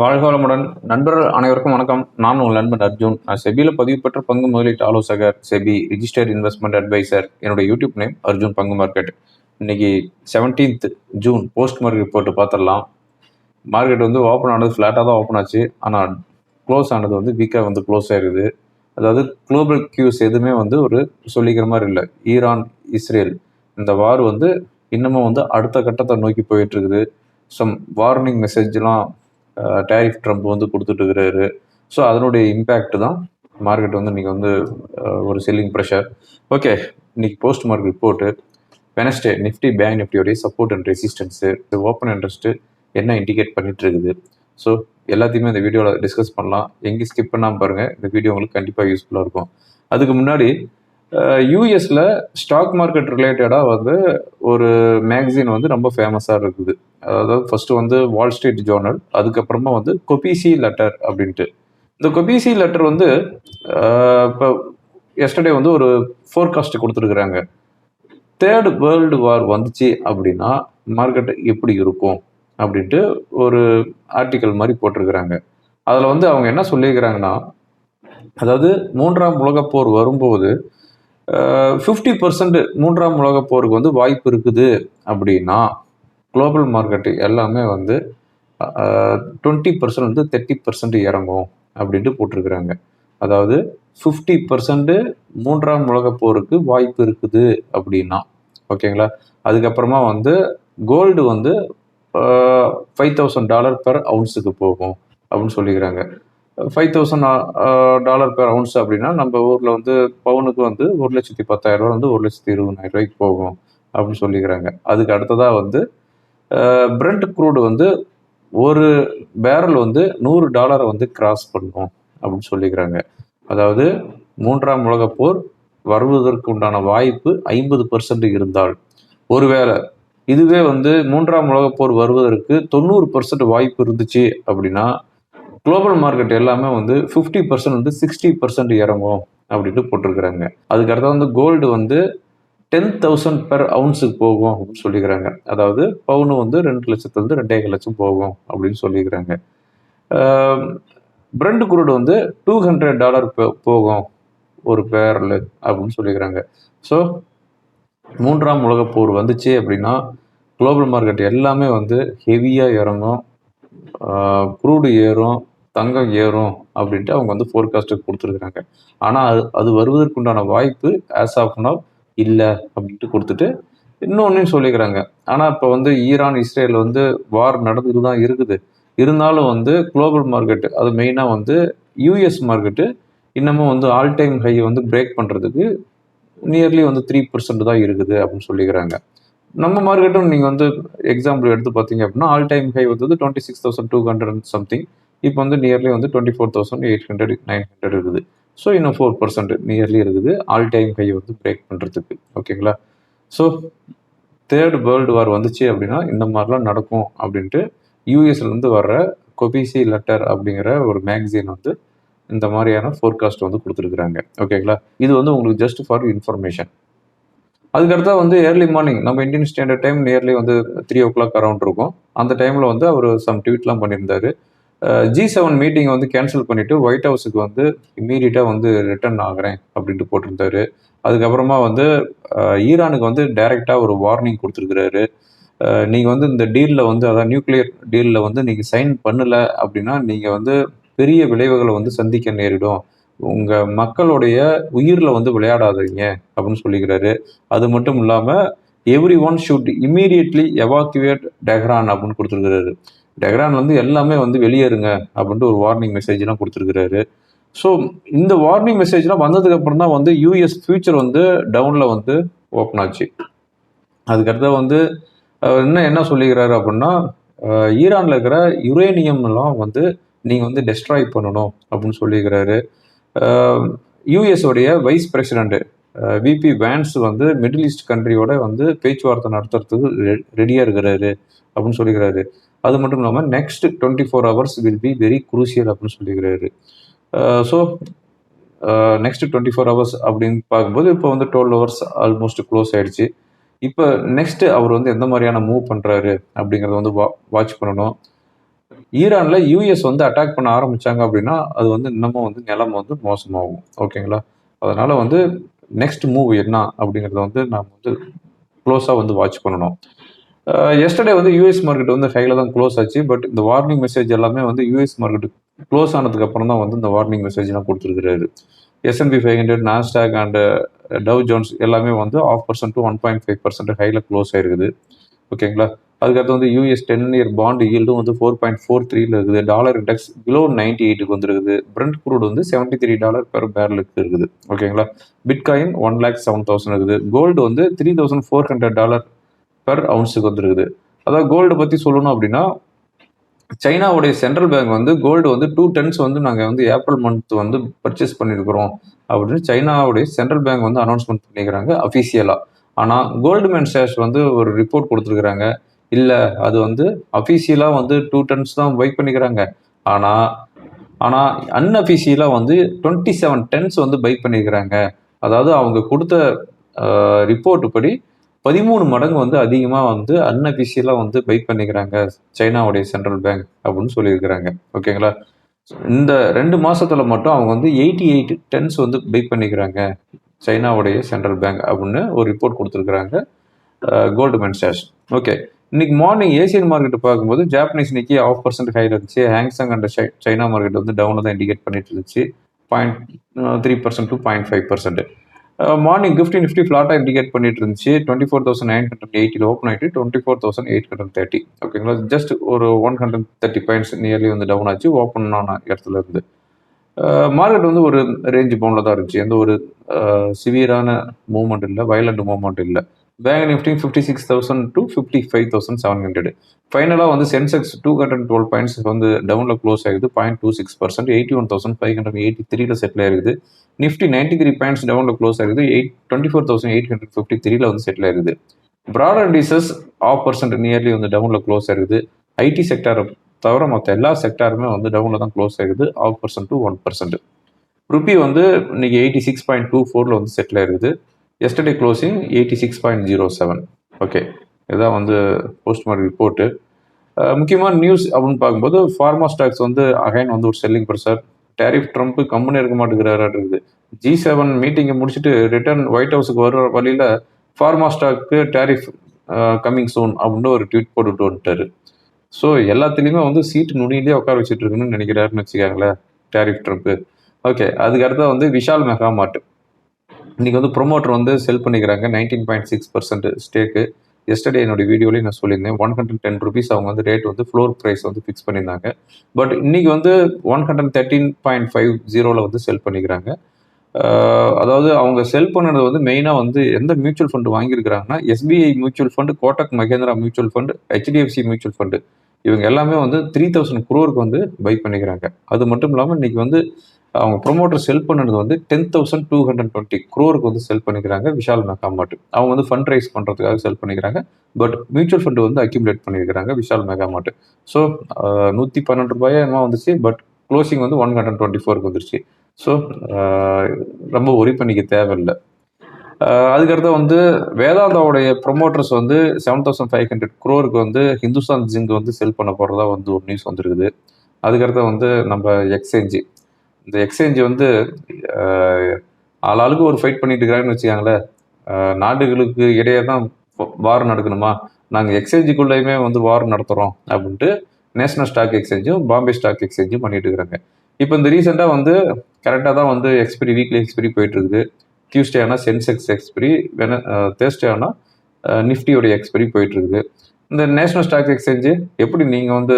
வாழ்கவளமுடன் நண்பர்கள் அனைவருக்கும் வணக்கம். நான் உங்கள் நண்பன் அர்ஜுன். நான் செபியில் பதிவு பெற்ற பங்கு முதலீட்டு ஆலோசகர் செபி ரிஜிஸ்டர்ட் இன்வெஸ்ட்மெண்ட் அட்வைசர் என்னோட யூடியூப் நேம் அர்ஜுன் பங்கு மார்க்கெட் இன்னைக்கு seventeenth June post market report பார்த்துடலாம். மார்க்கெட் வந்து ஓப்பன் ஆனது ஃப்ளாட்டாக தான் ஓப்பன் ஆச்சு. ஆனால் க்ளோஸ் ஆனது வந்து வீக்காக வந்து க்ளோஸ் ஆயிருது. அதாவது குளோபல் கியூஸ் எதுவுமே வந்து ஒரு சொல்லிக்கிற மாதிரி இல்லை. ஈரான் இஸ்ரேல் இந்த வார் வந்து இன்னமும் வந்து அடுத்த கட்டத்தை நோக்கி போயிட்டு இருக்குது. சம் வார்னிங் மெசேஜ்லாம் டேரிஃப் ட்ரம்ப் வந்து கொடுத்துட்டு இருக்கிறாரு ஸோ அதனுடைய இம்பேக்ட் தான் மார்க்கெட் வந்து இன்னைக்கு வந்து ஒரு செல்லிங் ப்ரெஷர் ஓகே இன்னைக்கு post mark report Wednesday Nifty Bank நிஃப்டியோடைய support and resistance open interest என்ன இண்டிகேட் பண்ணிட்டு இருக்குது ஸோ எல்லாத்தையுமே இந்த வீடியோவில் டிஸ்கஸ் பண்ணலாம். எங்கேயும் ஸ்கிப் பண்ணாமல் பாருங்கள் இந்த வீடியோ உங்களுக்கு கண்டிப்பாக யூஸ்ஃபுல்லாக இருக்கும். அதுக்கு முன்னாடி யூஎஸில் ஸ்டாக் மார்க்கெட் ரிலேட்டடாக வந்து ஒரு மேகசின் வந்து ரொம்ப ஃபேமஸாக இருக்குது. அதாவது ஃபர்ஸ்ட் வந்து வால் ஸ்ட்ரீட் ஜேர்னல் அதுக்கப்புறமா வந்து கொபிசி லெட்டர் அப்படின்ட்டு. இந்த கொபிசி லெட்டர் வந்து இப்போ எஸ்டர்டே வந்து ஒரு ஃபோர்காஸ்ட் கொடுத்துருக்குறாங்க. தேர்ட் வேர்ல்டு வார் வந்துச்சு அப்படின்னா மார்க்கெட் எப்படி இருக்கும் அப்படின்ட்டு ஒரு ஆர்டிக்கல் மாதிரி போட்டிருக்கிறாங்க. அதில் வந்து அவங்க என்ன சொல்லியிருக்கிறாங்கன்னா அதாவது மூன்றாம் உலகப் போர் வரும்போது ஃபிஃப்டி பர்சன்ட் மூன்றாம் உலகப் போருக்கு வந்து வாய்ப்பு இருக்குது அப்படின்னா குளோபல் மார்க்கெட் எல்லாமே வந்து டுவெண்ட்டி பர்சன்ட் வந்து தேர்ட்டி பர்சன்ட் இறங்கும் அப்படின்ட்டு போட்டிருக்கிறாங்க. அதாவது ஃபிஃப்டி பர்சன்ட்டு மூன்றாம் உலகப் போருக்கு வாய்ப்பு இருக்குது அப்படின்னா ஓகேங்களா? அதுக்கப்புறமா வந்து கோல்டு வந்து ஃபைவ் தௌசண்ட் டாலர் பெர் அவுன்ஸுக்கு போகும் அப்படின்னு சொல்லிக்கிறாங்க. Five thousand dollar per ounce அப்படின்னா நம்ம ஊரில் வந்து பவுனுக்கு வந்து ஒரு லட்சத்தி பத்தாயிரம் ரூபா வந்து ஒரு லட்சத்தி இருபதாயிரம் ரூபாய்க்கு போகும் அப்படின்னு சொல்லிக்கிறாங்க. அதுக்கு அடுத்ததாக வந்து பிரெண்ட் குரூடு வந்து ஒரு பேரல் வந்து நூறு டாலரை வந்து கிராஸ் பண்ணும் அப்படின்னு சொல்லிக்கிறாங்க. அதாவது மூன்றாம் உலகப் போர் வருவதற்கு உண்டான வாய்ப்பு ஐம்பது பர்சன்ட் இருந்தால் ஒருவேளை இதுவே வந்து மூன்றாம் உலகப் போர் வருவதற்கு தொண்ணூறு பர்சன்ட் வாய்ப்பு இருந்துச்சு அப்படின்னா குளோபல் மார்க்கெட் எல்லாமே வந்து ஃபிஃப்டி பர்சன்ட் வந்து சிக்ஸ்டி பர்சன்ட் இறங்கும் அப்படின்ட்டு போட்டிருக்கிறாங்க. அதுக்கு வந்து கோல்டு வந்து டென் தௌசண்ட் பெர் அவுன்ஸுக்கு போகும் அப்படின்னு சொல்லிக்கிறாங்க. அதாவது பவுனு வந்து ரெண்டு லட்சத்துலேருந்து ரெண்டே லட்சம் போகும் அப்படின்னு சொல்லிக்கிறாங்க. பிரெண்ட் குரூடு வந்து டூ ஹண்ட்ரட் டாலர் போகும் ஒரு பேரில் அப்படின்னு சொல்லிக்கிறாங்க. ஸோ மூன்றாம் உலகப் போர் வந்துச்சு அப்படின்னா குளோபல் மார்க்கெட் எல்லாமே வந்து ஹெவியாக இறங்கும். குரூடு ஏறும் தங்கம் ஏறும் அப்படின்ட்டு அவங்க வந்து ஃபோர்காஸ்ட்டுக்கு கொடுத்துருக்குறாங்க. ஆனால் அது அது வருவதற்குண்டான வாய்ப்பு ஆஸ் ஆஃப் நவ் இல்லை அப்படின்ட்டு கொடுத்துட்டு இன்னொன்றையும் சொல்லிக்கிறாங்க. ஆனால் இப்போ வந்து ஈரான் இஸ்ரேல் வந்து வார் நடந்துட்டு தான் இருக்குது. இருந்தாலும் வந்து குளோபல் மார்க்கெட்டு அது மெயினாக வந்து யூஎஸ் மார்க்கெட்டு இன்னமும் வந்து ஆல் டைம் ஹை வந்து பிரேக் பண்ணுறதுக்கு நியர்லி வந்து த்ரீ பர்சன்ட் தான் இருக்குது அப்படின்னு சொல்லிக்கிறாங்க. நம்ம மார்க்கெட்டும் நீங்கள் வந்து எக்ஸாம்பிள் எடுத்து பார்த்தீங்க அப்படின்னா ஆல் டைம் ஹை வந்து twenty six thousand two hundred something இப்போ வந்து நியர்லி வந்து twenty four thousand eight hundred nine hundred இருக்குது. ஸோ இன்னும் ஃபோர் பர்சன்ட் நியர்லி இருக்குது. ஆல் டைம் ஹை வந்து பிரேக் பண்ணுறதுக்கு ஓகேங்களா ஸோ தேர்ட் வேர்ல்டு வார் வந்துச்சு அப்படின்னா இந்த மாதிரிலாம் நடக்கும் அப்படின்ட்டு யூஎஸ்லேருந்து வர்ற கொபிசி லெட்டர் அப்படிங்கிற ஒரு மேகசின் வந்து இந்த மாதிரியான ஃபோர்காஸ்ட் வந்து கொடுத்துருக்குறாங்க. ஓகேங்களா இது வந்து உங்களுக்கு ஜஸ்ட் ஃபார் இன்ஃபர்மேஷன் அதுக்கடுத்தா வந்து ஏர்லி மார்னிங் நம்ம இந்தியன் ஸ்டாண்டர்ட் டைம் நியர்லி வந்து த்ரீ ஓ கிளாக் அரௌண்ட் இருக்கும். அந்த டைமில் வந்து அவர் சம் ட்வீட்லாம் பண்ணியிருந்தாரு. ஜி செவன் மீட்டிங் வந்து கேன்சல் பண்ணிவிட்டு ஒயிட் ஹவுஸுக்கு வந்து இம்மீடியட்டாக வந்து ரிட்டர்ன் ஆகிறேன் அப்படின்ட்டு போட்டிருந்தாரு. அதுக்கப்புறமா வந்து ஈரானுக்கு வந்து டைரெக்டாக ஒரு வார்னிங் கொடுத்துருக்குறாரு. நீங்கள் வந்து இந்த டீலில் வந்து அதாவது நியூக்ளியர் டீலில் வந்து நீங்கள் சைன் பண்ணலை அப்படின்னா நீங்கள் வந்து பெரிய விளைவுகளை வந்து சந்திக்க நேரிடும். உங்கள் மக்களுடைய உயிரில் வந்து விளையாடாதீங்க அப்படின்னு சொல்லிக்கிறாரு. அது மட்டும் இல்லாமல் everyone should immediately evacuate Tehran அப்படின்னு கொடுத்துருக்கிறாரு. டெஹ்ரான் வந்து எல்லாமே வந்து வெளியேறுங்க அப்படின்ட்டு ஒரு வார்னிங் மெசேஜ்லாம் கொடுத்துருக்கிறாரு. ஸோ இந்த வார்னிங் மெசேஜ்லாம் வந்ததுக்கப்புறம் தான் வந்து யூஎஸ் ஃபியூச்சர் வந்து டவுனில் வந்து ஓப்பன் ஆச்சு. அதுக்கடுத்த வந்து இன்னும் என்ன சொல்லிக்கிறாரு அப்படின்னா ஈரானில் இருக்கிற யுரேனியம்லாம் வந்து நீங்கள் வந்து டெஸ்ட்ராய் பண்ணணும் அப்படின்னு சொல்லியிருக்கிறாரு யூஎஸோடைய வைஸ் பிரசிடென்ட் விபி வேன்ஸ் வந்து மிடில் ஈஸ்ட் கண்ட்ரியோட வந்து பேச்சுவார்த்தை நடத்துறதுக்கு ரெடியாக இருக்கிறாரு அப்படின்னு சொல்லிக்கிறாரு. அது மட்டும் இல்லாமல் next twenty four hours will be very crucial அப்படின்னு சொல்லிக்கிறாரு so next twenty four hours அப்படின்னு பார்க்கும்போது இப்போ வந்து டுவெல் ஹவர்ஸ் ஆல்மோஸ்ட் க்ளோஸ் ஆயிடுச்சு. இப்போ நெக்ஸ்ட் அவர் வந்து எந்த மாதிரியான மூவ் பண்ணுறாரு அப்படிங்கிறத வந்து வா வாட்ச் பண்ணணும். ஈரானில் யூஎஸ் வந்து அட்டாக் பண்ண ஆரம்பிச்சாங்க அப்படின்னா அது வந்து இன்னமும் வந்து நிலம் வந்து மோசமாகும். ஓகேங்களா அதனால் வந்து நெக்ஸ்ட் மூவ் என்ன அப்படிங்கிறத வந்து நாம் வந்து க்ளோஸாக வந்து வாட்ச் பண்ணணும். Uh, எஸ்டர்டே வந்து யூஎஸ் மார்க்கெட் வந்து ஹையில் தான் க்ளோஸ் ஆச்சு பட் இந்த வார்னிங் மெசேஜ் எல்லாமே வந்து யூஎஸ் மார்க்கெட் க்ளோஸ் ஆனதுக்கு அப்புறம் தான் வந்து இந்த வார்னிங் மெசேஜ்லாம் கொடுத்துருக்கிறாரு. S and P five hundred Nasdaq and Dow Jones எல்லாமே வந்து half percent to one point five percent ஹையில் க்ளோஸ் ஆயிருக்குது. ஓகேங்களா அதுக்கடுத்து வந்து யூஎஸ் டென் இயர் பாண்ட் ஈல்டும் வந்து ஃபோர் பாயிண்ட் ஃபோர் த்ரீல இருக்குது. டாலர் இண்டெக்ஸ் பிலோ நைன்டி எயிட்டுக்கு வந்துருக்குது. பிரண்ட் குரூட் வந்து செவன்ட்டி த்ரீ டாலர் பெர் பேரலுக்கு இருக்குது. ஓகேங்களா bitcoin one lakh seven thousand இருக்குது. கோல்டு வந்து three thousand four hundred dollar per அவுன்ஸுக்கு வந்துருக்குது. அதாவது கோல்டு பற்றி சொல்லணும் அப்படின்னா சைனாவுடைய சென்ட்ரல் பேங்க் வந்து கோல்டு வந்து டூ டென்ஸ் வந்து நாங்கள் வந்து ஏப்ரல் மந்த் வந்து பர்ச்சேஸ் பண்ணியிருக்கிறோம் அப்படின்னு சைனாவுடைய சென்ட்ரல் பேங்க் வந்து அனௌன்ஸ்மெண்ட் பண்ணிக்கிறாங்க அஃபீஷியலாக ஆனால் கோல்டுமேன் ஷேர்ஸ் வந்து ஒரு ரிப்போர்ட் கொடுத்துருக்குறாங்க. இல்லை அது வந்து அஃபீஷியலாக வந்து டூ டென்ஸ் தான் பைக் பண்ணிக்கிறாங்க. ஆனால் ஆனால் அன்அஃபீஷியலாக வந்து டுவெண்ட்டி செவன் டென்ஸ் வந்து பைக் பண்ணியிருக்கிறாங்க அதாவது அவங்க கொடுத்த ரிப்போர்ட் படி பதிமூணு மடங்கு வந்து அதிகமாக வந்து அன்அபிஷியலாக வந்து பைக் பண்ணிக்கிறாங்க சைனாவுடைய சென்ட்ரல் பேங்க் அப்படின்னு சொல்லியிருக்கிறாங்க. ஓகேங்களா? இந்த ரெண்டு மாதத்தில் மட்டும் அவங்க வந்து எயிட்டி எயிட் டென்ஸ் வந்து பைக் பண்ணிக்கிறாங்க சைனாவுடைய சென்ட்ரல் பேங்க் அப்படின்னு ஒரு ரிப்போர்ட் கொடுத்துருக்குறாங்க கோல்டுமேன் ஷேர்ஸ் ஓகே. இன்னைக்கு மார்னிங் ஏசியன் மார்க்கெட் பார்க்கும்போது ஜாப்பனீஸ் நிக்கி ஆஃப் பர்சன்ட் ஹையில் இருந்துச்சு. ஹேங்ஸாங் அண்ட் சைனா மார்க்கெட் வந்து டவுனில் தான் இண்டிகேட் பண்ணிட்டு இருந்துச்சு. Point three percent to point five percent morning fifty Nifty ஃப்ளாட்டாக இண்டிகேட் பண்ணிட்டு இருந்துச்சு twenty four thousand nine hundred எயிட்டில் ஓப்பன் ஆகிட்டு twenty four thousand eight hundred thirty ஓகேங்களா ஜஸ்ட் ஒரு one hundred thirty points nearly வந்து டவுன் ஆச்சு. ஓப்பன் ஆன இடத்துல இருந்து. மார்க்கெட் வந்து ஒரு ரேஞ்ச் பவுண்டில் தான் இருந்துச்சு. எந்த ஒரு சிவியரான மூவ்மெண்ட் இல்லை வயலண்ட் மூவ்மெண்ட் இல்லை. Bank Nifty fifty six thousand to fifty five thousand seven hundred ஃபைனலாக வந்து Sensex two hundred twelve points வந்து டவுனில் க்ளோஸ் ஆகுது point two six percent eighty one thousand five hundred eighty த்ரீல செட்டில் ஆயிருக்குது Nifty ninety three points டவுனில் close ஆகுது eight twenty four thousand eight hundred fifty த்ரீல வந்து செட்டில் ஆயிருக்குது broad indices half percent nearly வந்து டவுனில் க்ளோஸ் ஆயிருக்குது ஐடி செக்டாரை தவிர மற்ற எல்லா செக்டாருமே வந்து டவுனில் தான் க்ளோஸ் ஆகுது half percent to one percent rupee வந்து இன்னைக்கு எயிட்டி சிக்ஸ் பாயிண்ட் டூ ஃபோரில் வந்து செட்டில் ஆயிருக்குது yesterday closing eighty six point zero seven okay இதுதான் வந்து போஸ்ட்மார்க் ரிப்போர்ட்டு முக்கியமான நியூஸ் அப்படின்னு பார்க்கும்போது ஃபார்மா ஸ்டாக்ஸ் வந்து அகைன் வந்து ஒரு selling pressure tariff Trump company இருக்க மாட்டேங்கிறாரு இருக்குது ஜி செவன் மீட்டிங்கை முடிச்சுட்டு ரிட்டர்ன் ஒயிட் ஹவுஸுக்கு வர வழியில் pharma stock tariff coming soon அப்படின்னு ஒரு ட்வீட் போட்டுட்டு வந்துட்டாரு. ஸோ எல்லாத்துலேயுமே வந்து சீட்டு நுனியிலேயே உட்கார வச்சுட்டு இருக்குன்னு நினைக்கிறாருன்னு வச்சுக்காங்களேன் டேரிஃப் ட்ரம்ப்பு ஓகே அதுக்கு அடுத்தது வந்து விஷால் மெகா மார்ட் இன்னைக்கு வந்து ப்ரொமோட்டர் வந்து செல் பண்ணிக்கிறாங்க. Nineteen point six percent ஸ்டேக்கு yesterday என்னோட வீடியோலேயே நான் சொல்லியிருந்தேன். ஒன் ஹண்ட்ரட் டென் ருபீஸ் அவங்க வந்து ரேட் வந்து ஃப்ளோர் ப்ரைஸ் வந்து ஃபிக்ஸ் பண்ணியிருந்தாங்க. பட் இன்னைக்கு வந்து one hundred thirteen point five ஜீரோவில் வந்து செல் பண்ணிக்கிறாங்க. அதாவது அவங்க செல் பண்ணது வந்து மெயினாக வந்து எந்த mutual fund வாங்கியிருக்கிறாங்கன்னா SBI mutual fund Kotak Mahindra mutual fund HDFC mutual fund இவங்க எல்லாமே வந்து த்ரீ தௌசண்ட் குரோருக்கு வந்து பை பண்ணிக்கிறாங்க. அது மட்டும் இல்லாமல் இன்னைக்கு வந்து அவங்க ப்ரொமோட்டர் செல் பண்ணது வந்து ten thousand two hundred twenty க்ரோருக்கு வந்து செல் பண்ணிக்கிறாங்க விஷால் மெகாமார்ட் அவங்க வந்து ஃபண்ட் ரைஸ் பண்ணுறதுக்காக செல் பண்ணிக்கிறாங்க. பட் மியூச்சுவல் ஃபண்டு வந்து அக்யூமுலேட் பண்ணியிருக்கிறாங்க விஷால் மெகாமார்ட் ஸோ நூற்றி பன்னெண்டு ரூபாயா என்ன வந்துச்சு பட் க்ளோசிங் வந்து ஒன் ஹண்ட்ரட் டுவெண்ட்டி ஃபோருக்கு வந்துருச்சு ஸோ ரொம்ப ஒரி பண்ணிக்க தேவையில்லை. அதுக்கடுத்து வந்து வேதாந்தாவுடைய ப்ரொமோட்டர்ஸ் வந்து செவன் தௌசண்ட் ஃபைவ் ஹண்ட்ரட் குரோருக்கு வந்து ஹிந்துஸ்தான் ஜிங்க் வந்து செல் பண்ண போகிறதா வந்து ஒரு நியூஸ் வந்துருக்குது. அதுக்கடுத்து வந்து நம்ம எக்ஸ்சேஞ்சு இந்த எக்ஸ்சேஞ்சு வந்து ஆளாளுக்கு ஒரு ஃபைட் பண்ணிட்டு இருக்கிறாங்கன்னு வச்சுக்காங்களேன். நாடுகளுக்கு இடையே தான் வார் நடக்கணுமா? நாங்கள் எக்ஸ்சேஞ்சுக்குள்ளேயுமே வந்து வார் நடத்துகிறோம் அப்படின்ட்டு நேஷனல் ஸ்டாக் எக்ஸ்சேஞ்சும் பாம்பே ஸ்டாக் எக்ஸ்சேஞ்சும் பண்ணிட்டு இருக்கிறாங்க இப்போ இந்த ரீசெண்டாக வந்து கரெக்டாக தான் வந்து எக்ஸ்பிரி வீக்லி எக்ஸ்பிரி போயிட்டு இருக்குது டியூஸ்டே ஆனால் சென்செக்ஸ் எக்ஸ்பிரி வென தேர்ஸ்டே ஆனால் நிஃப்டியோடைய எக்ஸ்பிரி போயிட்டு இருக்குது இந்த நேஷனல் ஸ்டாக் எக்ஸ்சேஞ்சு எப்படி நீங்கள் வந்து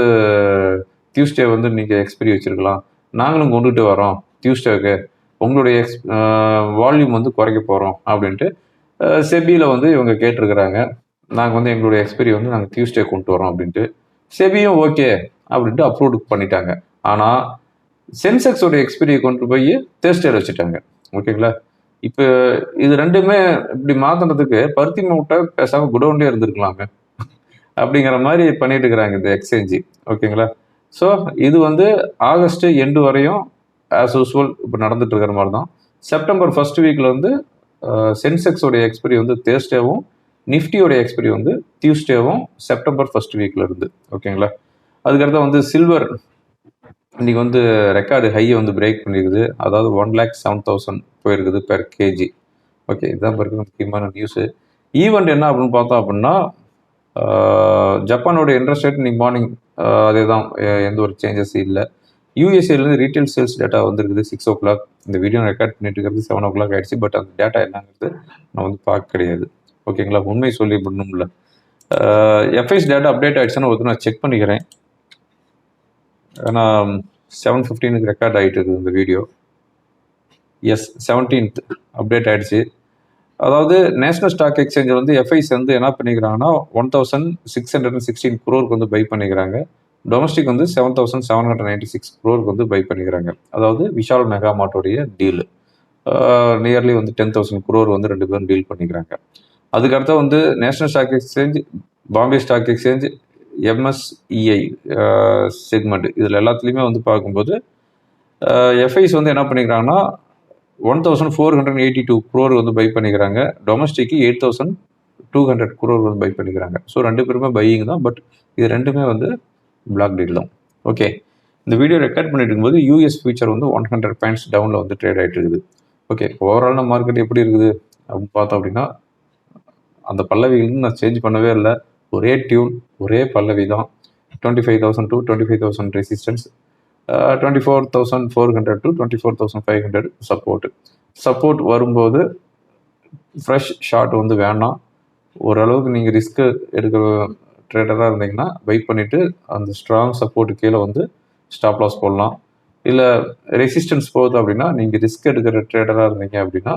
டியூஸ்டே வந்து நீங்கள் எக்ஸ்பிரி வச்சுருக்கலாம்? நாங்களும் கொண்டுகிட்டு வரோம். டியூஸ்டேக்கு உங்களுடைய எக்ஸ் வால்யூம் வந்து குறைக்க போகிறோம் அப்படின்ட்டு செபியில் வந்து இவங்க கேட்டிருக்கிறாங்க. நாங்கள் வந்து எங்களுடைய எக்ஸ்பீரி வந்து நாங்கள் டியூஸ்டே கொண்டு வரோம் அப்படின்ட்டு. செபியும் ஓகே அப்படின்ட்டு அப்ரூவ் பண்ணிட்டாங்க. ஆனால் சென்செக்ஸோட எக்ஸ்பீரியை கொண்டு போய் தேர்ஸ்டேல வச்சுட்டாங்க. ஓகேங்களா இப்போ இது ரெண்டுமே இப்படி மாற்றினதுக்கு பருத்தி மூட்டை பேசாமல் குடோன்லேயே இருந்திருக்கலாங்க அப்படிங்கிற மாதிரி பண்ணிட்டு இருக்கிறாங்க இந்த எக்ஸ்சேஞ்சு ஓகேங்களா ஸோ இது வந்து ஆகஸ்ட் எண்டு வரையும் ஆஸ் யூஸ்வல் இப்போ நடந்துட்டு இருக்கிற மாதிரி தான் செப்டம்பர் ஃபர்ஸ்ட் வீக்கில் வந்து uh, சென்செக்ஸோடைய எக்ஸ்பெரி வந்து தேர்ஸ்டேவும் நிஃப்டியோடைய எக்ஸ்பெரி வந்து டியூஸ்டேவும் செப்டம்பர் ஃபர்ஸ்ட் வீக்கில் இருந்து. ஓகேங்களா அதுக்கடுத்து வந்து சில்வர் இன்னைக்கு வந்து ரெக்கார்டு ஹையை வந்து பிரேக் பண்ணியிருக்குது அதாவது ஒன் லேக் செவன் தௌசண்ட் போயிருக்குது பெர் கேஜி ஓகே இதுதான் இருக்கிற முக்கியமான நியூஸு ஈவெண்ட் என்ன அப்படின்னு பார்த்தோம் அப்படின்னா ஜப்பானோட இன்ட்ரெஸ்ட் ரேட் இன்னைக்கு மார்னிங் அதே தான் எந்த ஒரு சேஞ்சஸ் இல்லை. யூஎஸ்ஏலேருந்து ரீட்டைல் சேல்ஸ் டேட்டா வந்திருக்குது சிக்ஸ் ஓ கிளாக் இந்த வீடியோ ரெக்கார்ட் பண்ணிட்டு இருக்கிறது செவன் ஓ கிளாக் ஆகிடுச்சு பட் அந்த டேட்டா என்னங்கிறது நான் வந்து பார்க்க கிடையாது. ஓகேங்களா உண்மை சொல்லி பண்ணும்ல எஃப்ஐஸ் டேட்டா அப்டேட் ஆகிடுச்சுன்னு ஒருத்தர் நான் செக் பண்ணிக்கிறேன். ஏன்னா செவன் ஃபிஃப்டீனுக்கு ரெக்கார்ட் ஆகிட்டு இருக்குது இந்த வீடியோ எஸ் செவன்டீன்த் அப்டேட் ஆகிடுச்சு அதாவது நேஷனல் ஸ்டாக் எக்ஸ்சேஞ்ச் வந்து எஃப்ஐஸ் வந்து என்ன பண்ணிக்கிறாங்கன்னா one thousand six hundred and sixteen குரோருக்கு வந்து பை பண்ணிக்கிறாங்க. டொமஸ்டிக் வந்து seven thousand seven hundred ninety six குரோருக்கு வந்து பை பண்ணிக்கிறாங்க. அதாவது விஷால் மெகா மார்ட்டோடைய டீலு நியர்லி வந்து டென் தௌசண்ட் குரோர் வந்து ரெண்டு பேரும் டீல் பண்ணிக்கிறாங்க. அதுக்கடுத்து வந்து national stock exchange Bombay stock exchange MSEI segment இதில் எல்லாத்துலேயுமே வந்து பார்க்கும்போது எஃப்ஐஸ் வந்து என்ன பண்ணிக்கிறாங்கன்னா one thousand four hundred eighty two crore வந்து பை பண்ணிக்கிறாங்க. Domestic eight thousand two hundred crore வந்து பை பண்ணிக்கிறாங்க. ஸோ ரெண்டு பேருமே பையிங் தான் பட் இது ரெண்டுமே வந்து பிளாக் டீல் தான். ஓகே இந்த வீடியோ ரெக்கார்ட் பண்ணிட்டு இருக்கும்போது யூஎஸ் ஃபியூச்சர் வந்து ஒன் ஹண்ட்ரட் பாயிண்ட்ஸ் டவுனில் வந்து ட்ரேட் ஆகிட்டு இருக்குது. ஓகே ஓவராலான மார்க்கெட் எப்படி இருக்குது? அப்படின்னு பார்த்தோம் அப்படின்னா அந்த பல்லவிகளுக்கு நான் சேஞ்ச் பண்ணவே இல்லை. ஒரே டியூன் ஒரே பல்லவி தான். Twenty five thousand to twenty five thousand resistance twenty four thousand four hundred to twenty four thousand five hundred support support வரும்போது ஃப்ரெஷ் ஷாட் வந்து வேணாம். ஓரளவுக்கு நீங்கள் ரிஸ்க்கு எடுக்கிற ட்ரேடராக இருந்தீங்கன்னா வெயிட் பண்ணிவிட்டு அந்த ஸ்ட்ராங் சப்போர்ட் கீழே வந்து ஸ்டாப் லாஸ் போடலாம். இல்லை ரெசிஸ்டன்ஸ் போகுது அப்படின்னா நீங்கள் ரிஸ்க் எடுக்கிற ட்ரேடராக இருந்தீங்க அப்படின்னா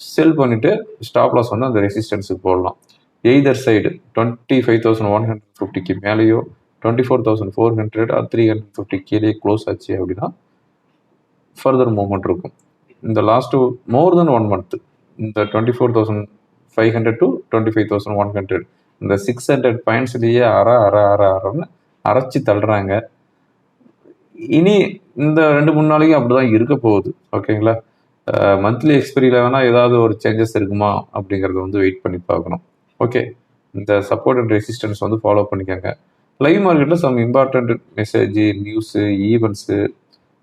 செல் பண்ணிவிட்டு ஸ்டாப் லாஸ் வந்து அந்த ரெசிஸ்டன்ஸுக்கு போடலாம். Either side twenty five thousand one hundred ஃபிஃப்டிக்கு மேலேயோ twenty four thousand four hundred or three hundred fifty கீழே க்ளோஸ் ஆச்சு அப்படின்னா ஃபர்தர் மூவ்மெண்ட் இருக்கும். இந்த last more than one month இந்த twenty four thousand five hundred to twenty five thousand one hundred இந்த six hundred பாயிண்ட்ஸ்லேயே அற அற அற அறன்னு அரைச்சி தள்ளுறாங்க. இனி இந்த ரெண்டு மூணு நாளைக்கு அப்படிதான் இருக்க போகுது. ஓகேங்களா மந்த்லி எக்ஸ்பீரியில் வேணால் ஏதாவது ஒரு சேஞ்சஸ் இருக்குமா அப்படிங்கிறத வந்து வெயிட் பண்ணி பார்க்கணும். ஓகே இந்த சப்போர்ட் அண்ட் ரெசிஸ்டன்ஸ் வந்து ஃபாலோ பண்ணிக்கோங்க. லைவ் மார்க்கெட்டில் some important message news events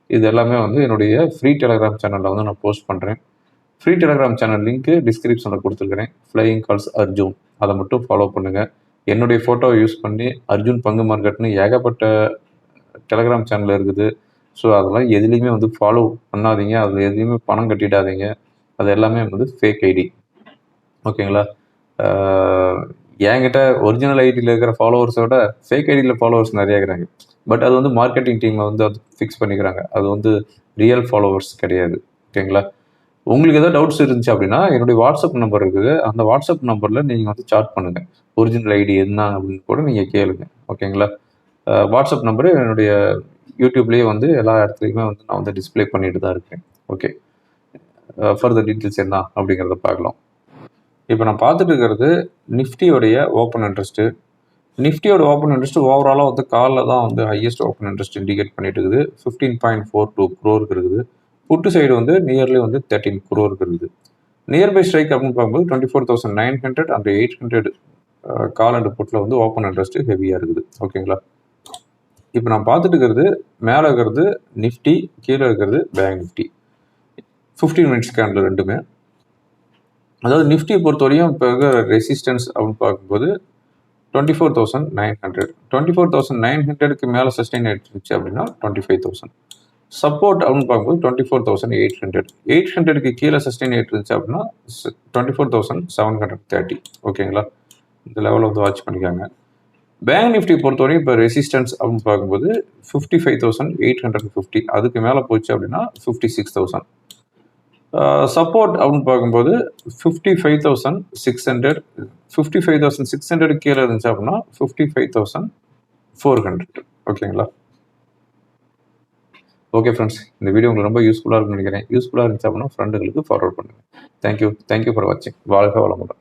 இது எல்லாமே வந்து என்னுடைய ஃப்ரீ டெலகிராம் சேனலில் வந்து நான் போஸ்ட் பண்ணுறேன் ஃப்ரீ டெலகிராம் சேனல் லிங்க்கு டிஸ்கிரிப்ஷனில் கொடுத்துருக்கிறேன். ஃப்ளையிங் கால்ஸ் அர்ஜுன் அதை மட்டும் ஃபாலோ பண்ணுங்கள் என்னுடைய ஃபோட்டோவை யூஸ் பண்ணி அர்ஜுன் பங்கு மார்க்கெட்னு ஏகப்பட்ட டெலகிராம் சேனல் இருக்குது. ஸோ அதெல்லாம் எதுலேயுமே வந்து ஃபாலோ பண்ணாதீங்க. அதில் எதுலேயுமே பணம் கட்டிடாதீங்க. அது எல்லாமே வந்து ஃபேக் ஐடி ஓகேங்களா என்கிட்ட ஒரிஜினல் ஐடியில் இருக்கிற ஃபாலோவர்ஸோட ஃபேக் ஐடியில் ஃபாலோவர்ஸ் நிறைய இருக்கிறாங்க. பட் அது வந்து மார்க்கெட்டிங் டீமில் வந்து அது ஃபிக்ஸ் பண்ணிக்கிறாங்க. அது வந்து ரியல் ஃபாலோவர்ஸ் கிடையாது. ஓகேங்களா உங்களுக்கு ஏதாவது டவுட்ஸ் இருந்துச்சு அப்படின்னா என்னுடைய வாட்ஸ்அப் நம்பர் இருக்குது. அந்த வாட்ஸ்அப் நம்பரில் நீங்கள் வந்து சாட் பண்ணுங்கள் ஒரிஜினல் ஐடி என்ன அப்படின்னு கூட நீங்கள் கேளுங்க. ஓகேங்களா வாட்ஸ்அப் நம்பரு என்னுடைய யூடியூப்லேயே வந்து எல்லா இடத்துலையுமே வந்து நான் வந்து டிஸ்ப்ளே பண்ணிட்டு தான் இருக்கேன். ஓகே ஃபர்தர் டீட்டெயில்ஸ் என்ன அப்படிங்கிறத பார்க்கலாம். இப்போ நான் பார்த்துட்டு இருக்கிறது நிஃப்டியோடைய ஓப்பன் இன்ட்ரெஸ்ட்டு நிஃப்டியோட ஓப்பன் இன்ட்ரெஸ்ட் ஓவராலாக வந்து காலில் தான் வந்து ஹையஸ்ட் ஓப்பன் இன்ட்ரெஸ்ட் இண்டிகேட் பண்ணிட்டு இருக்குது ஃபிஃப்டீன் பாயிண்ட் ஃபோர் டூ குரோருக்கு இருக்குது. புட்டு சைடு வந்து நியர்லி வந்து தேர்ட்டின் குரோருக்கு இருக்குது. நியர்பை ஸ்ட்ரைக் அப்படின்னு பார்க்கும்போது twenty four thousand nine hundred and eight hundred call and புட்டில் வந்து ஓப்பன் இன்ட்ரெஸ்ட் ஹெவியாக இருக்குது. ஓகேங்களா? இப்போ நான் பார்த்துட்டு இருக்கிறது மேலே இருக்கிறது நிஃப்டி கீழே இருக்கிறது bank Nifty. Fifteen minutes candle ரெண்டுமே. அதாவது நிஃப்டியை பொறுத்தவரையும் இப்போ இருக்கிற ரெசிஸ்டன்ஸ் அப்படின்னு பார்க்கும்போது twenty four thousand nine hundred twenty four thousand nine ஹண்ட்ரடுக்கு மேலே சஸ்டெயின் ஆகிடுச்சு அப்படின்னா டுவெண்ட்டி ஃபைவ் தௌசண்ட் சப்போர்ட் அப்படின்னு பார்க்கும்போது twenty four thousand eight hundred eight ஹண்ட்ரடுக்கு கீழே சஸ்டெயின் ஆகிட்டு இருந்துச்சு அப்படின்னா twenty four thousand seven hundred thirty ஓகேங்களா? இந்த லெவலில் வந்து வாட்ச் பண்ணிக்காங்க. பேங்க் நிஃப்டி பொறுத்தவரையும் இப்போ ரெசிஸ்டன்ஸ் அப்படின்னு பார்க்கும்போது fifty five thousand eight hundred fifty அதுக்கு மேலே போச்சு அப்படின்னா ஃபிஃப்டி சிக்ஸ் தௌசண்ட் சப்போர்ட் அப்படின்னு பார்க்கும்போது fifty five thousand six hundred fifty five thousand six hundred கீழே இருந்துச்சு அப்படின்னா fifty five thousand four hundred ஓகேங்களா? ஓகே ஃப்ரெண்ட்ஸ் இந்த வீடியோ உங்களுக்கு ரொம்ப யூஸ்ஃபுல்லாக இருக்கும்னு நினைக்கிறேன். யூஸ்ஃபுல்லாக இருந்துச்சு அப்படின்னா ஃப்ரெண்டுகளுக்கு ஃபார்வர்ட் பண்ணுங்கள் thank you thank you for வாட்சிங் வாழ்க வளமுடன்.